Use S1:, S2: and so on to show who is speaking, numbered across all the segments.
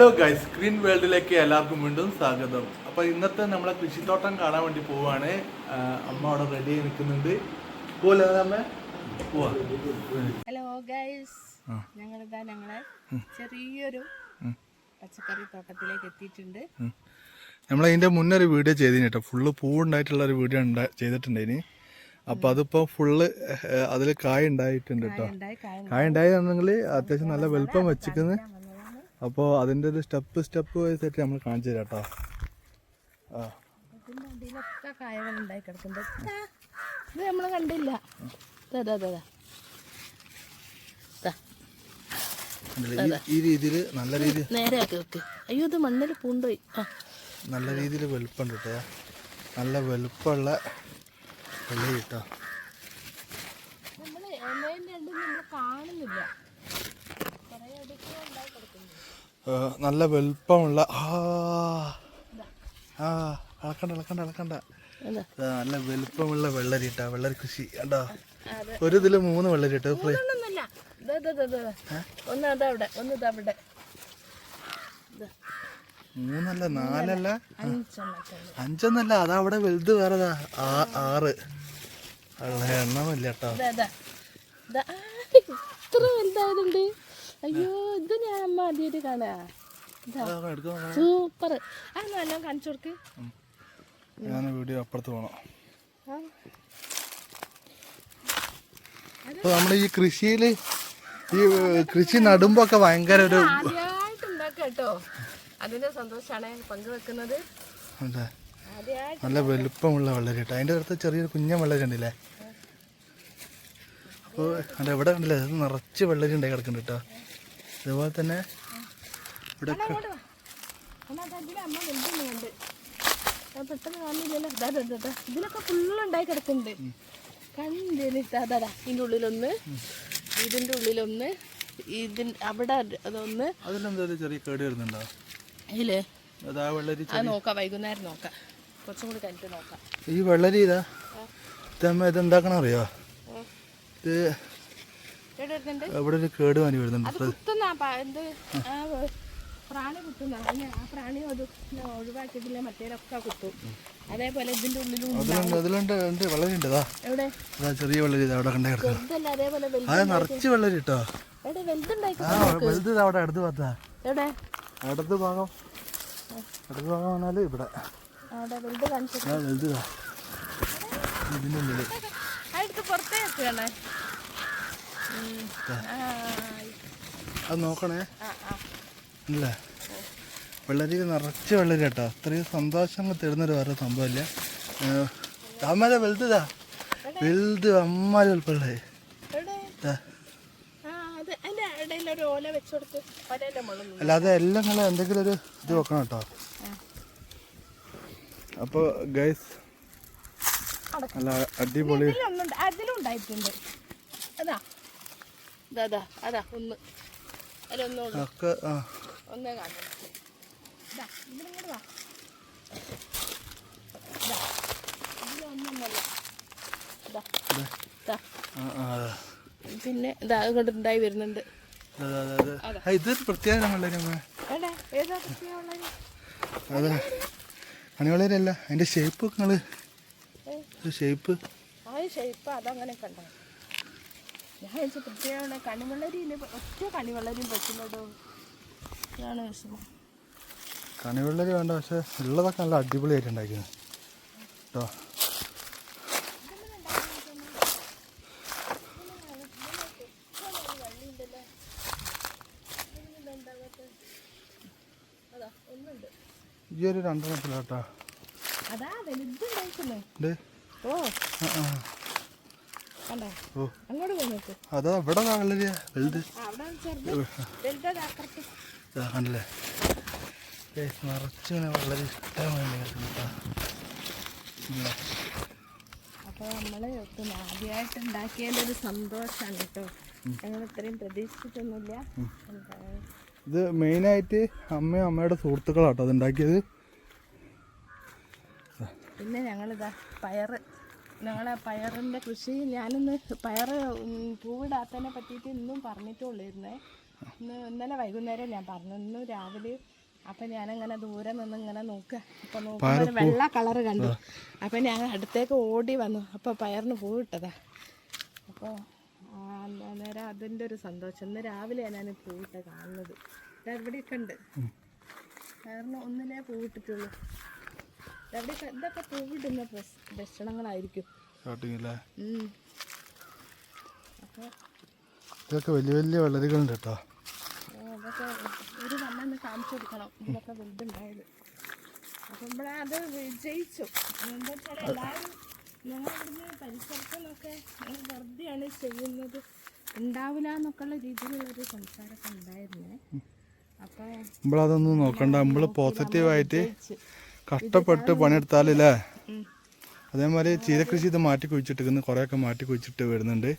S1: Hello guys screen വേൾഡിലേക്ക് എല്ലാവർക്കും വീണ്ടും സ്വാഗതം. അപ്പോൾ ഇന്നത്തെ നമ്മളെ കൃഷിത്തോട്ടം കാണാൻ വേണ്ടി പോവാണ്. അമ്മ അവിടെ റെഡി ആയി നിൽക്കുന്നുണ്ട്. പോലെ അമ്മ? പോവാ.
S2: ഹലോ ഗൈസ്
S1: ഞങ്ങൾ
S2: ഞങ്ങളിതാ ഞങ്ങളെ ചെറിയൊരു പച്ചക്കറി തോട്ടത്തിലേക്ക് എത്തിയിട്ടുണ്ട്.
S1: നമ്മൾ അതിന്റെ മുന്നേ ഒരു വീഡിയോ ചെയ്തിന് കേട്ടോ. ഫുള്ള് പൂവുണ്ടായിട്ടുള്ള ഒരു വീഡിയോ ഉണ്ടാ ചെയ്തിട്ടുണ്ട് ഇനി അപ്പൊ അതിപ്പോ ഫുള്ള് അതിൽ കായ ഉണ്ടായിട്ടുണ്ട് കേട്ടോ.
S2: കായ
S1: കായ ഉണ്ടായിരുന്നെങ്കിൽ അത്യാവശ്യം നല്ല വലുപ്പം വെച്ചിരിക്കുന്നത് അപ്പോൾ അതിന്റെ ഒരു സ്റ്റെപ്പ് സ്റ്റെപ്പ് വൈസായിട്ട് നമ്മൾ കാണിച്ചു തരാം കേട്ടോ ആ.
S2: ഇതിന്റെ അടിയിലൊക്കെ കായകൾ ഉണ്ടായി കിടക്കുന്നുണ്ട്. ഇത് നമ്മൾ കണ്ടില്ല.
S1: ഈ- രീതിയിൽ നല്ല രീതിയിൽ
S2: നേരെ ആക്കി വെക്ക്. അയ്യോ ഇത് മണ്ണിൽ പൂണ്ടോയി
S1: നല്ല രീതിയിൽ വെളുപ്പുണ്ട് കേട്ടോ നല്ല വെളുപ്പുള്ള വെള്ളി കേട്ടോ
S2: നമ്മൾ കാണുന്നില്ല കുറേ അടുത്ത് ഉണ്ടായി കിടക്കുന്നു
S1: ആ, നല്ല വലുപ്പമുള്ള ആ ഇളക്കണ്ട ഇളക്കണ്ട ഇളക്കണ്ട നല്ല വലുപ്പമുള്ള വെള്ളരി കേട്ടോ വെള്ളരി കൃഷി കണ്ടോ ഒരു ഇതിൽ മൂന്ന് വെള്ളരി കേട്ടോ ഫ്രീ.
S2: ദാ, ദാ, ദാ, ദാ, ദാ. ഒന്ന് അതവിടെ ഒന്ന് ഇതവിടെ ദാ,
S1: മൂന്നല്ല നാലല്ല? അഞ്ചൊന്നല്ല അതാ അവിടെ വലുത് വേറെതാ ആറ്. എണ്ണമല്ലേട്ടോ. എണ്ണമില്ല കേട്ടോ
S2: ഇത്ര വലുതായതുണ്ട് അയ്യോ ഇത് ഞാൻ അമ്മ ആദ്യമായിട്ട് കാണാ സൂപ്പർ ആ നല്ല കാണിച്ചു കൊടുക്ക്.
S1: ഞാൻ വീഡിയോ അപ്പുറത്ത് പോകണം അപ്പോൾ നമ്മുടെ ഈ കൃഷിയിൽ ഈ കൃഷി നടുമ്പോ ഒക്കെ ഭയങ്കര ഒരു
S2: കേട്ടോ. അതിന്റെ സന്തോഷമാണ് പങ്കുവെക്കുന്നത്.
S1: എന്താ
S2: ആദ്യമായിട്ട്
S1: നല്ല വലുപ്പമുള്ള വെള്ളരി കേട്ടോ. അതിന്റെ അടുത്ത് ചെറിയൊരു കുഞ്ഞ വെള്ളരി ഉണ്ടല്ലേ? അപ്പോൾ അവിടെ എവിടെ കണ്ടില്ലേ? അത് നിറച്ച് വെള്ളരി ഉണ്ടായി കിടക്കുന്നുണ്ട് കേട്ടോ. അതുപോലെ തന്നെ ഇവിടെ
S2: പെട്ടെന്ന് കാണുന്നില്ലല്ലോ ദാ, ദാ. ഇതിലൊക്കെ ഫുള്ളുണ്ടായി കിടക്കുന്നുണ്ട് ദാ, ദാ. ഇതിന്റെ ഉള്ളിലൊന്ന് ഇതിന്റെ ഉള്ളിലൊന്ന് ഇതിൻ അവിടെ അതൊന്ന്
S1: അതിലെന്താ ചെറിയ കേട് വരുന്നുണ്ടോ?
S2: ഇല്ലേ
S1: അതാ
S2: നോക്കാം വൈകുന്നേരം നോക്കാം. കുറച്ചും കൂടി കഴിഞ്ഞിട്ട് നോക്കാം.
S1: ഈ വെള്ളരി ഇതാ. ഇതമ്മ ഇത് എന്താക്കണം അറിയോ. ഇത് ഇവിടെ ഒരു കേട് വാനി വരുന്നുണ്ട്.
S2: പ്രാണി കുത്തുന്ന. ആ പ്രാണി ഒഴിവാക്കിയിട്ടില്ല. മറ്റേലൊക്കെ കുത്തും. അതേപോലെ ഇതിന്റെ ഉള്ളിലും
S1: ചെറിയ വെള്ളരി അവിടെ കണ്ടേ
S2: വലുത്
S1: അത് നിറച്ച് വെള്ളരി കേട്ടോ
S2: എവിടെ? വലുതുണ്ടായി
S1: ആ വലുത് അവിടെ അടുത്ത് ഭാഗത്താ. അടുത്ത ഭാഗം. അടുത്ത് ഭാഗം വന്നാൽ ഇവിടെ.
S2: വലുത് കാണിച്ചു
S1: ആ വലുത് ഇതാ ഇതിന്റെ ഉള്ളിൽ
S2: അടുത്ത് പുറത്തേക്ക് വേണേ ഉം. ആ,
S1: അത് നോക്കണേ. അല്ലേ വെള്ളരി നിറച്ച് വെള്ളരി കേട്ടോ. അത്രയും സന്തോഷം തരുന്നൊരു വേറെ സംഭവമില്ല. അമ്മല വലുതാ വലുത് അമ്മ
S2: മുകളിൽ
S1: അല്ലാതെ എല്ലാം നിങ്ങൾ എന്തെങ്കിലും ഒരു ഇത് വെക്കണം കേട്ടോ. അപ്പോൾ ഗൈസ് അല്ല അടിപൊളി
S2: അതിലുണ്ടായിട്ടുണ്ട്. അതാ. ഇതാ അതാ അതാ ഒന്ന് ഇതാ ഇങ്ങോട്ട് വാ. പിന്നെ ഇതാ ഇങ്ങോട്ട് ഉണ്ടായി വരുന്നുണ്ട്.
S1: ഇത് അതാ, അതാ. ആ, ഇതൊരു പ്രത്യേക വെള്ളരി അമ്മ
S2: എവിടെ ഏതാ പ്രശ്നമുള്ളത്
S1: അതെ. അണിവളരല്ല അതിന്റെ ഷേപ്പ് നിങ്ങൾ ഷേപ്പ്
S2: ആ ഷേപ്പ് അതങ്ങനെ കണ്ടോ? ഞാൻ വെച്ച പ്രത്യേകമാണ് കണിവെള്ളരിയില്ല? ഒറ്റ കണിവെള്ളരിയും പറ്റുന്നതോ ഇതാണ് വിഷമം.
S1: കണിവെള്ളരി വേണ്ട പക്ഷെ ഉള്ളതൊക്കെ നല്ല അടിപൊളിയായിട്ട് ഉണ്ടാക്കിയത്. കേട്ടോ ഈ ഒരു രണ്ടെണ്ണത്തിലാട്ടാ.
S2: അതാ വലുതുണ്ടായിക്കുന്നേ. ഓ.
S1: ആ, ആ.
S2: കണ്ടോ
S1: ഓ
S2: അങ്ങോട്ട് പോയി നോക്ക്
S1: അതാ ഇവിടെ വെള്ളരിയ വലുത്. ആണല്ലേ കണ്ടില്ലേ? വളരെ ഇഷ്ടമാണ്?
S2: അപ്പോൾ നമ്മൾ ആദ്യമായിട്ട് ഉണ്ടാക്കിയതിന്റെ ഒരു സന്തോഷമാണ് കേട്ടോ. ഞങ്ങൾ ഇത്രയും പ്രതീക്ഷിച്ചിട്ടൊന്നുമില്ല.
S1: ഇത് മെയിനായിട്ട് അമ്മയും അമ്മയുടെ സുഹൃത്തുക്കളാട്ടോ അത് ഉണ്ടാക്കിയത്.
S2: പിന്നെ ഞങ്ങളിതാ പയറ്. ഞങ്ങളെ പയറിന്റെ കൃഷി ഞാനിന്ന് പയറ് ഉം, പൂവിടാത്തതിനെ പറ്റിയിട്ട് ഇന്നും പറഞ്ഞിട്ടുള്ളിരുന്നേ ഇന്ന് ഇന്നലെ വൈകുന്നേരം ഞാൻ പറഞ്ഞു ഇന്ന് രാവിലെ അപ്പം ഞാനങ്ങനെ ദൂരെ നിന്ന് ഇങ്ങനെ നോക്കുക അപ്പൊ നോക്കുമ്പോൾ ഒരു വെള്ള കളറ് കണ്ടു. അപ്പൊ ഞാൻ അടുത്തേക്ക് ഓടി വന്നു. അപ്പോൾ പയറിന് പൂവിട്ടതാ അപ്പോൾ അന്നേരം അതിന്റെ ഒരു സന്തോഷം. ഇന്ന് രാവിലെയാണ് ഞാൻ പൂവിട്ട കാണുന്നത്. ഇവിടെയൊക്കെ ഉണ്ട്. പയറിന് ഒന്നിലേ പൂവിട്ടിട്ടുള്ളൂ എവിടെയൊക്കെ ഇതൊക്കെ പൂവിടുന്ന ഭക്ഷണങ്ങളായിരിക്കും.
S1: ഇതൊക്കെ വലിയ വലിയ വളരുകളുണ്ട് കേട്ടോ.
S2: ആ, ഒരു വണ്ണം കാണിച്ചു കൊടുക്കണം. ഇതൊക്കെ വലുതുണ്ടായത്. അപ്പം ഇവിടെ അത് വിജയിച്ചു എന്താ വെച്ചാൽ എല്ലാവരും ഞങ്ങൾ ഇവിടുന്ന് പരിസരത്തു നിന്നൊക്കെ വെറുതെയാണ് ചെയ്യുന്നത്. ഉണ്ടാവില്ല എന്നൊക്കെയുള്ള രീതിയിലുള്ളൊരു സംസാരമൊക്കെ ഉണ്ടായിരുന്നേ. അപ്പോൾ
S1: നമ്മളതൊന്നും നോക്കണ്ട. നമ്മൾ പോസിറ്റീവായിട്ട് കഷ്ടപ്പെട്ട് പണിയെടുത്താലല്ലേ? അതേമാതിരി ചീരകൃഷി ഇത് മാറ്റി കുഴിച്ചിട്ടിരിക്കുന്നു. കുറേയൊക്കെ മാറ്റി കുഴിച്ചിട്ട് വരുന്നുണ്ട്.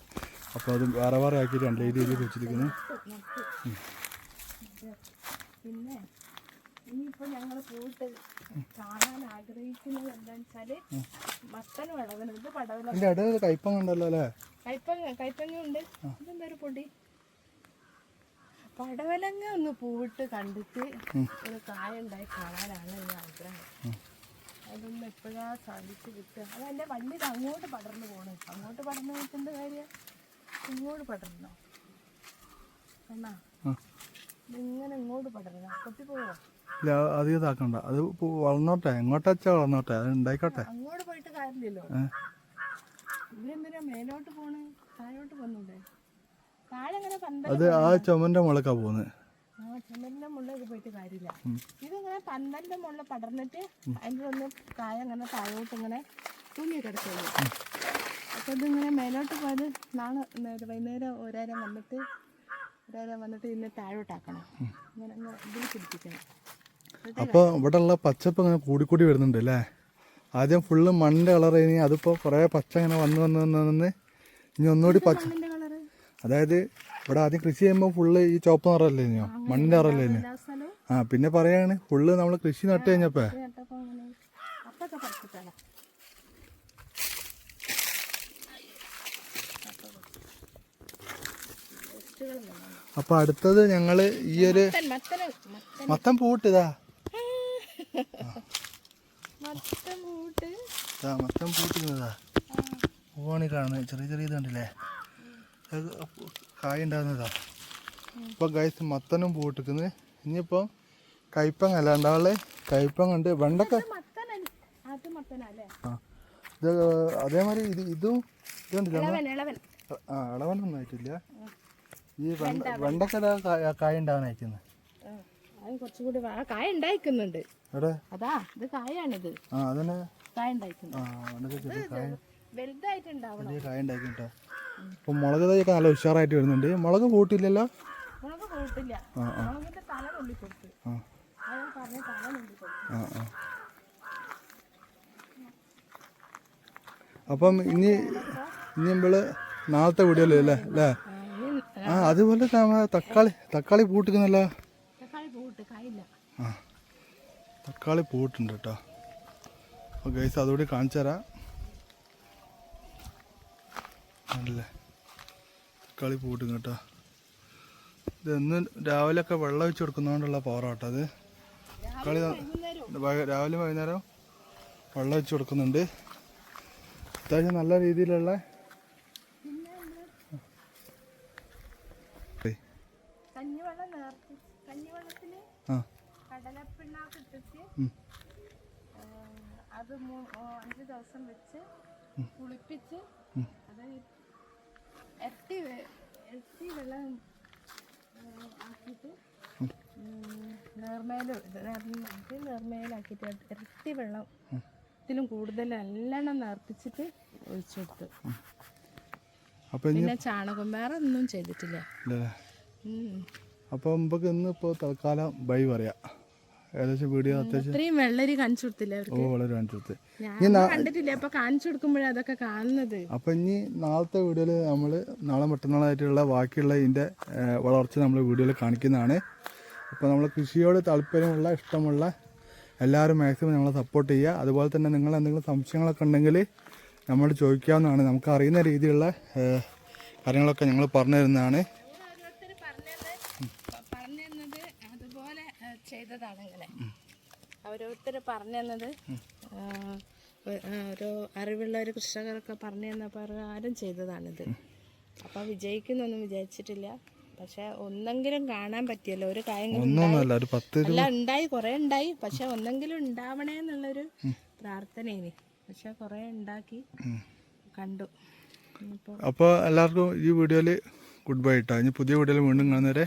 S1: അപ്പോൾ അത് വേറെ വേറെ ആക്കി രണ്ട് രീതിയിൽ കുഴിച്ചിരിക്കുന്നു.
S2: പിന്നെ ഇനിയിപ്പോൾ ഞങ്ങൾ പോയിട്ട് കാണാൻ ആഗ്രഹിക്കുന്നത് എന്താണെന്ന് വെച്ചാൽ മത്തൻ വിളവന് ഇത് പടവല
S1: അതിന്റെ ഇടയിൽ അല്ലേ?
S2: കൈപ്പങ്ങ കൈപ്പങ്ങ ഉണ്ട്. പൊടി? പടവലങ്ങ ഒന്ന് പൂവിട്ട് കണ്ടിട്ട് ഒരു കായ ഉണ്ടായി കാണാനാണ് എന്റെ ആഗ്രഹം. അതൊന്നും എപ്പോഴാ സാധിച്ചു കിട്ടുക? അത് എന്റെ വണ്ടിയിൽ അങ്ങോട്ട് പടർന്നു പോണു. അങ്ങോട്ട് പടർന്നു പോയിട്ടുണ്ട് കാര്യം? ഇങ്ങോട്ട് പടർന്നോ? എന്നാ ഇങ്ങനെ ഇങ്ങോട്ട് പടർന്നു? കൊത്തി പോവോ?
S1: ഇല്ല അധികം ഇതാക്കണ്ട. അത് വളർന്നോട്ടെ എങ്ങോട്ടാ വെച്ചാൽ വളർന്നോട്ടെ അത് ഉണ്ടായിക്കോട്ടെ.
S2: അങ്ങോട്ട് പോയിട്ട് കാര്യമില്ലല്ലോ. ഇവരെന്തിനാ മേലോട്ട് പോണേ? താഴോട്ട് പന്തൽ
S1: അത് ആ ചുമന്റെ മുളക്കാ പോകുന്നത്
S2: മുകളിലേക്ക് പോയിട്ട് കാര്യമില്ല. ഇതിങ്ങനെ പന്തലിന്റെ മുകളിൽ പടർന്നിട്ട് അതിന്റെ ഒന്ന് കായ അങ്ങനെ താഴോട്ട് ഇങ്ങനെ തൂങ്ങി കിടക്കുള്ളൂ അപ്പൊ ഇതിങ്ങനെ മേലോട്ട് പോയത് നാളെ നേരെ വൈകുന്നേരം ഒരാരം വന്നിട്ട് ഒരാരം വന്നിട്ട് ഇതിനെ താഴോട്ടാക്കണം. ഇങ്ങനെ ഇങ്ങനെ ഇതിൽ പിടിപ്പിക്കണം.
S1: അപ്പോൾ ഇവിടെ ഉള്ള പച്ചപ്പ് ഇങ്ങനെ കൂടി വരുന്നുണ്ട് അല്ലേ? ആദ്യം ഫുള്ള് മണ്ണിന്റെ കളർ ഇനി അതിപ്പോൾ കുറേ പച്ച ഇങ്ങനെ വന്ന് വന്ന് വന്ന് വന്ന് ഇനി ഒന്നുകൂടി പച്ച
S2: മണ്ണിന്റെ
S1: അതായത് ഇവിടെ ആദ്യം കൃഷി ചെയ്യുമ്പോൾ ഫുള്ള് ഈ ചുവപ്പ് നിറല്ലേ ഇനിയോ? മണ്ണിന്റെ നിറല്ലേ ഇനിയോ? ആ പിന്നെ പറയാണ് ഫുള്ള് നമ്മൾ കൃഷി നട്ട് കഴിഞ്ഞപ്പോ. അപ്പൊ അടുത്തത് ഞങ്ങൾ ഈ ഒരു മത്തം പൂട്ടിതാ ഇതാ. മത്തം പൂട്ടിക്കുന്നതാ പൂവാണി കാണുന്നത്. ചെറിയ ചെറിയ ഇതുണ്ടല്ലേ? അത് കായ ഉണ്ടാകുന്നതാ ഇപ്പൊ ഗൈസ് മത്തനും പൂട്ടിക്കുന്നത് ഇനിയിപ്പോ കയ്പങ്ങ അല്ല ഉണ്ടാവുള്ളേ കയ്പങ്ങ ഉണ്ട്. വെണ്ടക്ക. ആ. ഇത് അതേമാതിരി ഇത് ഇതും
S2: ഇളവൻ
S1: ആ ഇളവനൊന്നും ഈ വെണ്ട വെണ്ടക്ക കായ-
S2: ആ, അത് കുറച്ചുകൂടി കായ ഉണ്ടായിക്കുന്നുണ്ട് അതാ ഇത് കായാണിത്.
S1: ആ അതന്നെ.
S2: കായ ഉണ്ടായിക്കുന്നു
S1: ആ വെണ്ടക്ക കായ. കായ ഉണ്ടാക്കിട്ടോ അപ്പം മുളക് തൈയൊക്കെ നല്ല ഉഷാറായിട്ട് വരുന്നുണ്ട്. മുളക് കൂട്ടില്ലല്ലോ? ആ അപ്പം ഇനി ഇനി നമ്മൾ നാളത്തെ വീടുകളിൽ അല്ലേ അല്ലേ?
S2: ആ,
S1: അതുപോലെ തക്കാളി തക്കാളി പൂട്ടിക്കുന്നല്ലോ?
S2: തക്കാളി
S1: ആ. പൂട്ടുണ്ട് കേട്ടോ. അപ്പോൾ ഗൈസ് അതുകൂടി കാണിച്ചു തരാം ആണല്ലേ തക്കാളി പൂട്ടും കേട്ടോ. ഇതെന്ന് രാവിലെയൊക്കെ വെള്ളം ഒഴിച്ച് കൊടുക്കുന്നതുകൊണ്ടുള്ള പോറാട്ടോ അത്. തക്കാളി രാവിലെ വൈകുന്നേരം വെള്ളം ഒഴിച്ച് കൊടുക്കുന്നുണ്ട്. അത്യാവശ്യം നല്ല രീതിയിലുള്ള ആ.
S2: കടലപ്പിണ്ണാക്ക് ഇട്ടിട്ട് അത് അഞ്ച് ദിവസം വെച്ച് കുളിപ്പിച്ച് അത് ഇരട്ടി ഇരട്ടി വെള്ളം ആക്കിയിട്ട് നേർമേലും നേർമേലാക്കിയിട്ട് ഇരട്ടി വെള്ളം ഇതിലും കൂടുതൽ നല്ലോണം നേർപ്പിച്ചിട്ട് ഒഴിച്ചു കൊടുത്തു. പിന്നെ ചാണകം വേറെ ഒന്നും ചെയ്തിട്ടില്ല.
S1: അപ്പോൾ നമുക്ക് ഇന്ന് ഇപ്പോൾ തൽക്കാലം ബൈ പറയാം. ഏകദേശം വീഡിയോ അത്യാവശ്യം
S2: വെള്ളരി കാണിച്ചു കൊടുത്തില്ല
S1: ഓ
S2: അവർക്ക്
S1: വളരെ
S2: ഞാൻ കണ്ടിട്ടില്ല. അപ്പൊ കാണിച്ചു അതൊക്കെ കാണുന്നത്.
S1: അപ്പം ഇനി നാളത്തെ വീഡിയോയിൽ നമ്മൾ നാളെ മറ്റന്നാളായിട്ടുള്ള ബാക്കിയുള്ള ഇതിന്റെ വളർച്ച നമ്മൾ വീഡിയോയിൽ കാണിക്കുന്നതാണ്. അപ്പോൾ നമ്മൾ കൃഷിയോട് താല്പര്യമുള്ള ഇഷ്ടമുള്ള എല്ലാവരും മാക്സിമം നമ്മളെ സപ്പോർട്ട് ചെയ്യുക. അതുപോലെ തന്നെ നിങ്ങൾ എന്തെങ്കിലും സംശയങ്ങളൊക്കെ ഉണ്ടെങ്കിൽ നമ്മൾ ചോദിക്കാവുന്നതാണ്. നമുക്ക് അറിയുന്ന രീതിയിലുള്ള കാര്യങ്ങളൊക്കെ ഞങ്ങൾ പറഞ്ഞു തരുന്നതാണ്
S2: ഓരോരുത്തർ പറഞ്ഞത് ചെയ്തതാണ് ഇങ്ങനെ ഓരോരുത്തർ പറഞ്ഞു തന്നത് ഓരോ അറിവുള്ള ഒരു കൃഷകരൊക്കെ പറഞ്ഞു തന്ന പ്രകാരം ചെയ്തതാണിത്. അപ്പം വിജയിക്കുന്നൊന്നും വിചാരിച്ചിട്ടില്ല. പക്ഷെ ഒന്നെങ്കിലും കാണാൻ പറ്റിയല്ലോ ഒരു അല്ല ഉണ്ടായി കുറെ ഉണ്ടായി. പക്ഷെ ഒന്നെങ്കിലും ഉണ്ടാവണേ എന്നുള്ളൊരു പ്രാർത്ഥനയിനി പക്ഷെ കുറെ ഉണ്ടാക്കി കണ്ടു. അപ്പൊ
S1: അപ്പോൾ എല്ലാവർക്കും ഈ വീഡിയോയിൽ ഗുഡ് ബൈ ഇട്ടാ ഇനി പുതിയ വീഡിയോയിൽ വീണ്ടും കാണുന്നവരെ